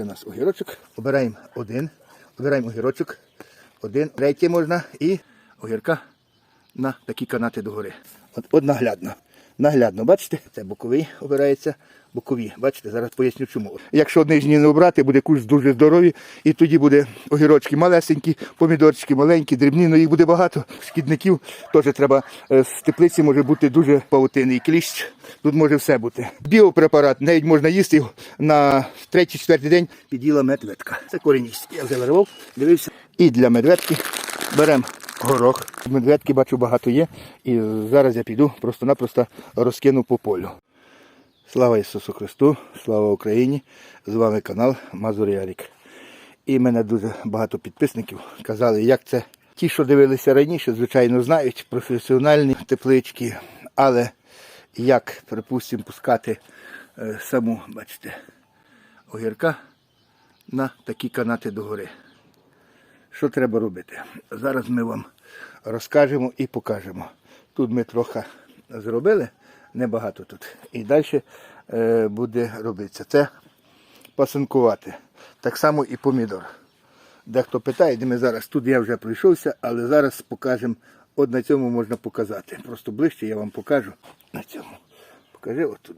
Це у нас огірочок. Обираємо один. Обираємо огірочок. Один. Третє можна і огірка на такі канати догори. От, от наглядно. Бачите, це боковий обирається. Бокові, бачите, зараз поясню чому. Якщо нижні не обрати, буде куш дуже здоровий, і тоді буде огірочки малесенькі, помідорчики маленькі, дрібні, але їх буде багато. Шкідників теж треба е, з теплиці може бути дуже павутинний кліщ. Тут може все бути. Біопрепарат, навіть можна їсти на третій-четвертий день під'їла медведка. Це корінь їсть. Я вже вирвав, дивився. І для медведки беремо горох. Медведки бачу багато є. І зараз я піду просто-напросто розкину по полю. Слава Ісусу Христу, слава Україні! З вами канал Мазур. І мене дуже багато підписників казали, як це. Ті, що дивилися раніше, звичайно, знають професіональні теплички, але як, припустимо, пускати е, саму, бачите, огірка на такі канати догори. Що треба робити? Зараз ми вам розкажемо і покажемо. Тут ми трохи зробили, небагато тут. І далі е, буде робитися. Це пасинкувати. Так само і помідор. Дехто питає, де ми зараз. Тут я вже пройшовся, але зараз покажемо. От на цьому можна показати. Просто ближче я вам покажу. На цьому. Покажи отут.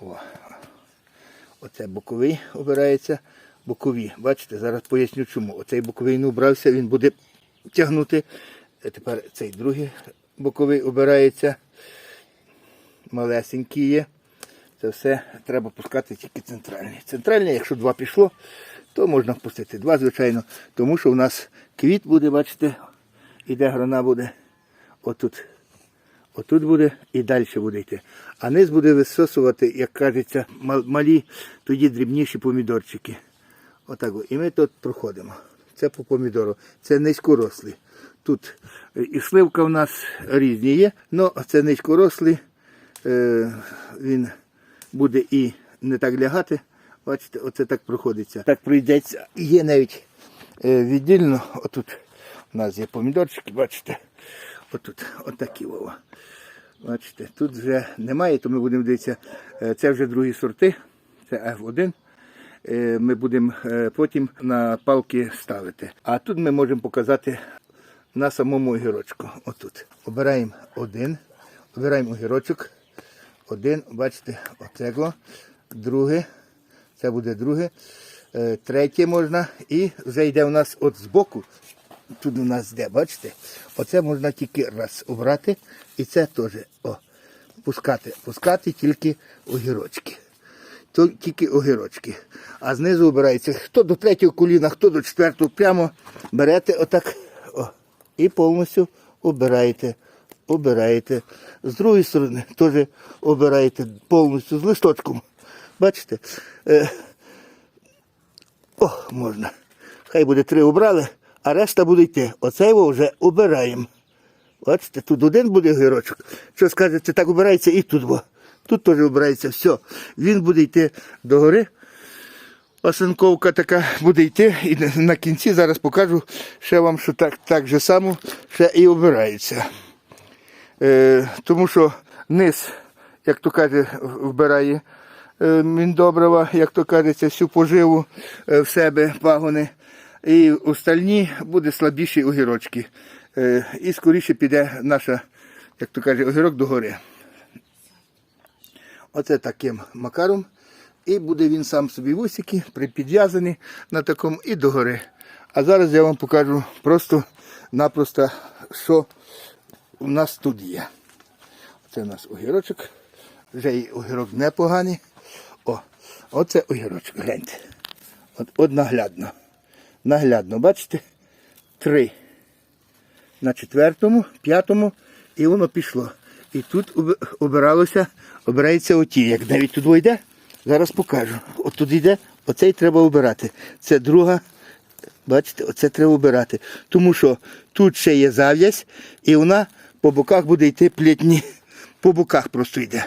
О. Оце боковий обирається. Бокові. Бачите, зараз поясню чому. Оцей боковий не обрався, він буде тягнути. Тепер цей другий боковий обирається. Малесенький є. Це все треба пускати тільки центральний. Центральний, якщо два пішло, то можна впустити два, звичайно. Тому що у нас квіт буде, бачите, іде грона буде. Отут. Отут буде і далі буде йти. А низ буде висосувати, як кажеться, малі, тоді дрібніші помідорчики. Отак. І ми тут проходимо. Це по помідору. Це низькорослі. Тут е, і сливка в нас різні є, але це низькорослі. Е, він буде і не так лягати. Бачите, оце так проходиться. Так пройдеться. Є навіть е, віддільно, отут у нас є помідорчики, бачите, отут, отакі вова. Бачите, тут вже немає, то ми будемо дивитися, це вже другі сорти, це F1. Е, Ми будемо е, потім на палки ставити. А тут ми можемо показати на самому огірочку. Отут. Обираємо один, обираємо огірочок. Один, бачите, оцегло. Друге, це буде друге. Третє можна. І вже йде у нас от збоку. Тут у нас де, бачите? Оце можна тільки раз обрати. І це теж о, пускати. Пускати тільки огірочки. Тільки огірочки. А знизу обирається хто до третього коліна, хто до четвертого. Прямо берете отак о, і повністю обираєте. Обираєте. З другої сторони теж обираєте повністю з листочком. Бачите? Е, о, можна. Хай буде три обрали, а решта буде йти. Оце його вже обираємо. Бачите, тут один буде огірочок. Що скажете, так обирається і тут. Бо. Тут теж обирається все. Він буде йти догори. Осенковка така буде йти. І на- кінці зараз покажу ще вам, що так, так же само ще і обирається. Е, тому що низ, як то каже, вбирає е, міндобрива, як то кажеться, всю поживу е, в себе пагони. І остальні буде слабіші огірочки. Е, і скоріше піде наша, як то каже, огірок догори. Оце таким макаром. І буде він сам собі вусики, припідв'язаний на такому і догори. А зараз я вам покажу просто-напросто, що у нас тут є. Це у нас огірочок. Вже і огірок непоганий. О, оце огірочок, гляньте. От, от наглядно. Наглядно, бачите? Три. На четвертому, п'ятому, і воно пішло. І тут обиралося, обирається оті. Як навіть тут йде, зараз покажу. От тут йде, оцей треба обирати. Це друга. Бачите, оце треба обирати. Тому що тут ще є зав'язь, і вона по боках буде йти плітні. По боках просто йде.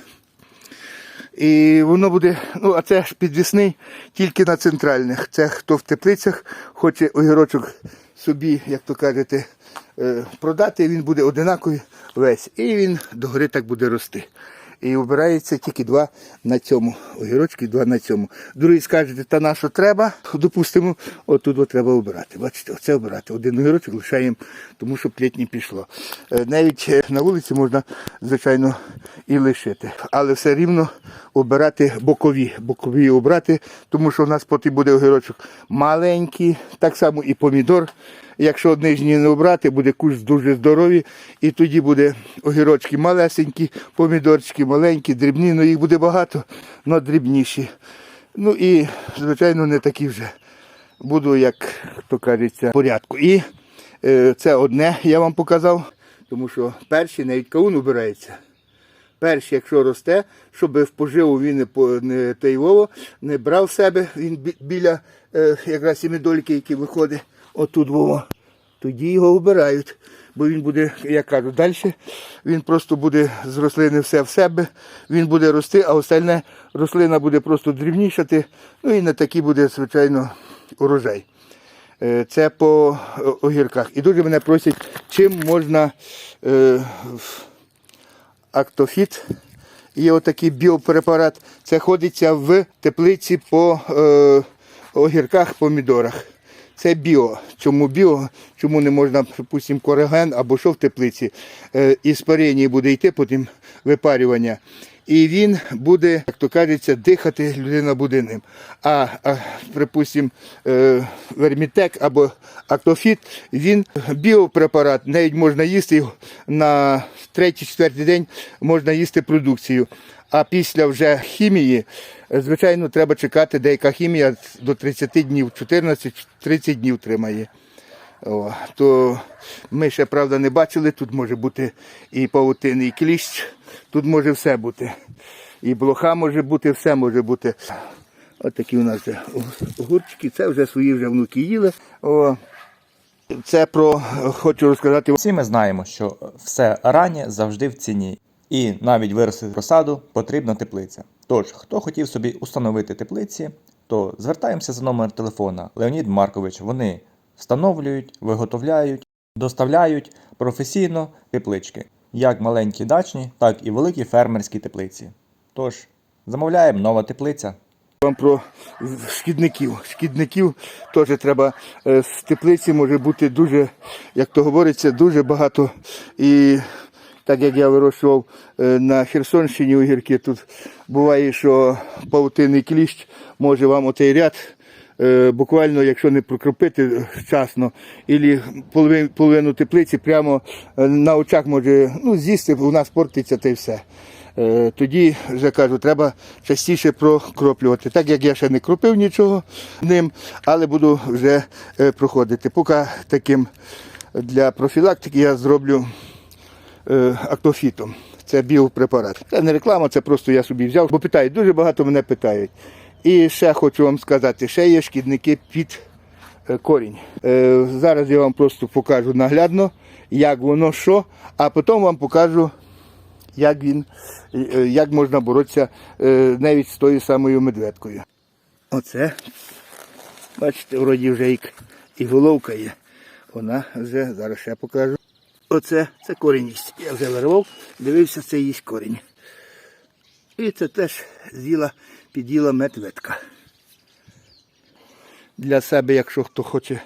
І воно буде, ну а це ж підвісний тільки на центральних. Це хто в теплицях хоче огірочок собі, як то кажете, продати, він буде одинаковий весь. І він догори так буде рости. І обирається тільки два на цьому. Огірочки два на цьому. Другий скажете, та на що треба, допустимо, отут от треба обирати. Бачите, оце обирати. Один огірочок лишаємо, тому що плетні пішло. Е, Навіть е, на вулиці можна, звичайно, і лишити. Але все рівно обирати бокові. Бокові обрати, тому що у нас потім буде огірочок маленький, так само і помідор. Якщо нижній не обрати, буде куш дуже здоровий, і тоді буде огірочки малесенькі, помідорчики маленькі, дрібні, ну їх буде багато, але дрібніші. Ну і, звичайно, не такі вже буду, як то кажеться, в порядку. І е, це одне я вам показав, тому що перший навіть каун обирається. Перший, якщо росте, щоб в поживу він не, не тайвово, не брав в себе, він біля е, якраз сімідольки, які виходить отут Вова, тоді його обирають. Бо він буде, я кажу, далі він просто буде з рослини все в себе, він буде рости, а остальне рослина буде просто дрібнішати, ну і не такий буде, звичайно, урожай. Е, Це по е, огірках. І дуже мене просять, чим можна е, Актофіт. Є отакий біопрепарат. Це ходиться в теплиці по е, огірках, помідорах. Це біо. Чому біо? Чому не можна, припустимо, кораген або що в теплиці? Е, із парення буде йти потім випарювання. І він буде, як то кажеться, дихати, людина буде ним. А, а припустимо, е, вермітек або актофіт, він біопрепарат, навіть можна їсти на третій-четвертий день можна їсти продукцію. А після вже хімії, звичайно, треба чекати, деяка хімія до 30 днів, 14-30 днів тримає. О, то ми ще, правда, не бачили. Тут може бути і павутин, і кліщ, тут може все бути. І блоха може бути, все може бути. От такі у нас вже огурчики, це вже свої вже внуки їли. О, це про хочу розказати Всі ми знаємо, що все раннє завжди в ціні, і навіть виростити розсаду потрібна теплиця. Тож, хто хотів собі установити теплиці, то звертаємося за номер телефона Леонід Маркович. Вони встановлюють, виготовляють, доставляють професійно теплички, як маленькі дачні, так і великі фермерські теплиці. Тож, замовляємо нова теплиця. Вам про шкідників. Шкідників теж треба е, з теплиці може бути дуже, як то говориться, дуже багато. І так як я вирощував е, на Херсонщині огірки, тут буває, що павутинний кліщ може вам отей ряд. Е, Буквально, якщо не прокропити вчасно, і половину, половину теплиці прямо е, на очах може ну, з'їсти, у нас портиться та й все. Е, Тоді вже кажу, треба частіше прокроплювати. Так як я ще не кропив нічого ним, але буду вже проходити. Поки таким для профілактики я зроблю актофітом. Це біопрепарат. Це не реклама, це просто я собі взяв, бо питають, дуже багато мене питають. І ще хочу вам сказати, ще є шкідники під е, корінь. Е, Зараз я вам просто покажу наглядно, як воно що, а потім вам покажу як він, е, як можна боротися навіть з тою самою медведкою. Оце, бачите, вроді вже і, головка є. Вона вже, зараз ще покажу. Оце це корінь їсть. Я вже вирвав, дивився, це їсть корінь. І це теж з'їла, під'їла медведка. Для себе, якщо хто хоче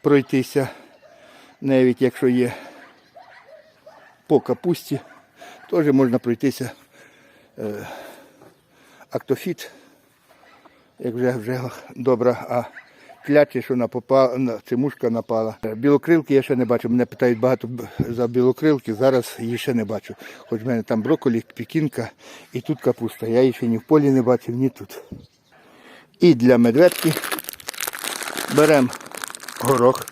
пройтися, навіть якщо є по капусті, теж можна пройтися е, актофіт, як вже, вже добра, а кляче, що напопа, на, чи мушка напала. Білокрилки я ще не бачу. Мене питають багато за білокрилки, зараз її ще не бачу. Хоч в мене там брокколі, пікінка і тут капуста. Я її ще ні в полі не бачив, ні тут. І для медведки беремо горох.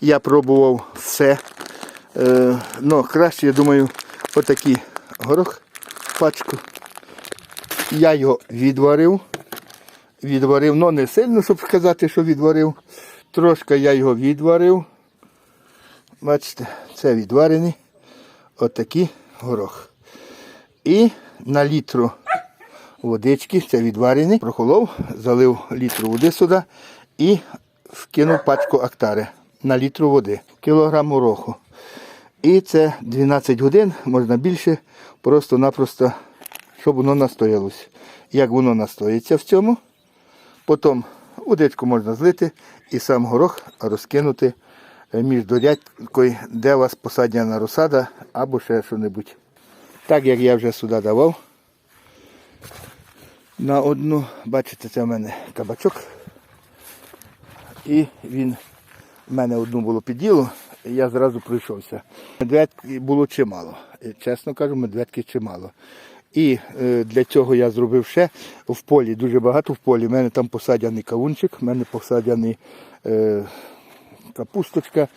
Я пробував все. Е, ну, краще, я думаю, отакий горох пачку. Я його відварив. Відварив, ну не сильно, щоб сказати, що відварив. Трошки я його відварив. Бачите, це відварений. Отакий горох. І на літру водички, це відварений, прохолов, залив літру води сюди і вкинув пачку актари на літру води, кілограм гороху. І це 12 годин, можна більше, просто-напросто щоб воно настоялось. Як воно настоїться в цьому, потім водичку можна злити і сам горох розкинути е, між дорядкою, де у вас посаджена розсада або ще що-небудь. Так як я вже сюди давав. На одну, бачите, це в мене кабачок. І він в мене одну було під діло, і я зразу пройшовся. Медведки було чимало. Чесно кажу, медведки чимало. І е, для цього я зробив ще в полі, дуже багато в полі. У мене там посадяний кавунчик, в мене посадяний е, капусточка,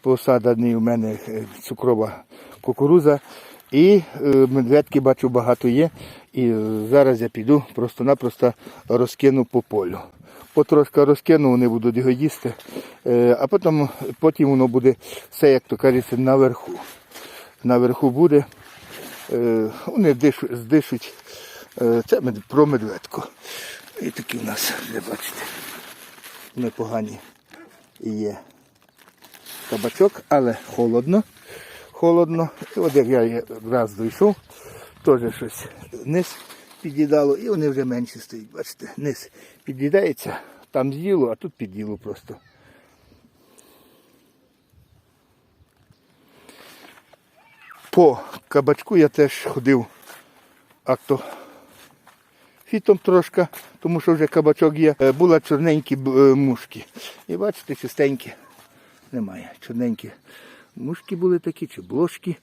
посаданий у мене е, цукрова кукуруза. І медведки бачу багато є. І зараз я піду просто-напросто розкину по полю. Потрошка розкину, вони будуть його їсти, а потім, потім воно буде все, як то кажеться, наверху. Наверху буде. Е, Вони дишуть, здишуть. Е, Це про медведку. І такі у нас, де бачите, непогані є кабачок, але холодно. Холодно. І от як я раз дійшов, теж щось низ під'їдало, і вони вже менші стоять. Бачите, низ під'їдається, там з'їло, а тут під'їло просто. По кабачку я теж ходив акто фітом трошки, тому що вже кабачок є. Е, Були чорненькі е, мушки. І бачите, чистенькі немає. Чорненькі мушки були такі, чи блошки,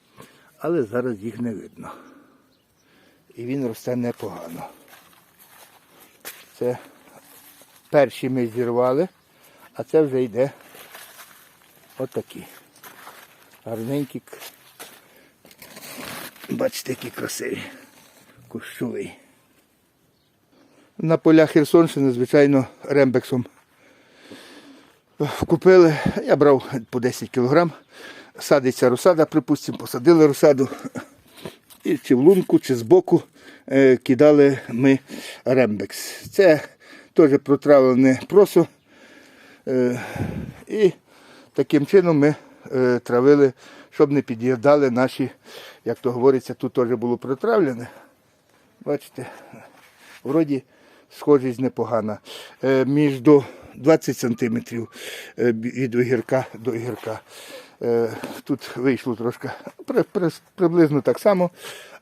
але зараз їх не видно. І він росте непогано. Це перші ми зірвали, а це вже йде отакі. Гарненькі. Бачите, які красиві. Кущовий. На полях Херсонщини, звичайно, рембексом купили. Я брав по 10 кілограм. Садиться розсада, припустимо, посадили розсаду. І чи в лунку, чи збоку е, кидали ми рембекс. Це теж протравлене просо. Е, і таким чином ми е, травили, щоб не під'їдали наші, як то говориться, тут теж було протравлене. Бачите, вроді схожість непогана. Е, між до 20 сантиметрів е, від огірка до огірка. Е, тут вийшло трошки при- при- приблизно так само,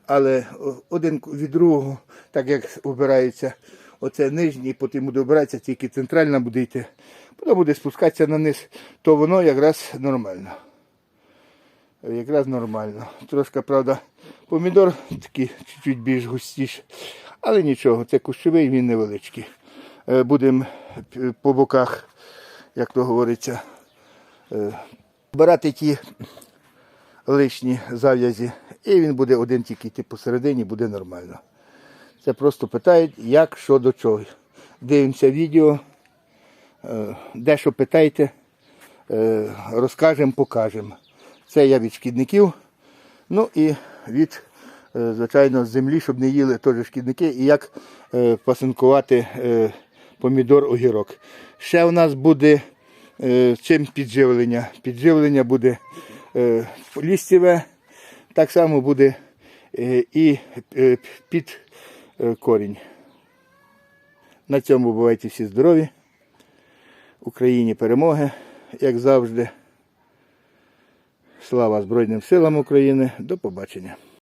але один від другого, так як обирається оце нижній, потім буде обиратися, тільки центральна буде йти, потім буде спускатися на низ, то воно якраз нормально. Якраз нормально. Трошки, правда, помідор такий чуть-чуть більш густіший. Але нічого, це кущовий, він невеличкий. Е, Будемо по боках, як то говориться, е, брати ті лишні зав'язі, і він буде один тільки йти посередині, буде нормально. Це просто питають, як, що до чого. Дивимося відео, е, де що питайте, е, розкажемо, покажемо. Це я від шкідників. Ну і від, е, звичайно, землі, щоб не їли теж шкідники, і як е, пасинкувати е, помідор огірок. Ще у нас буде чим підживлення. Підживлення буде е, лістєве, так само буде і під корінь. На цьому бувайте всі здорові. Україні перемоги, як завжди. Слава Збройним силам України. До побачення.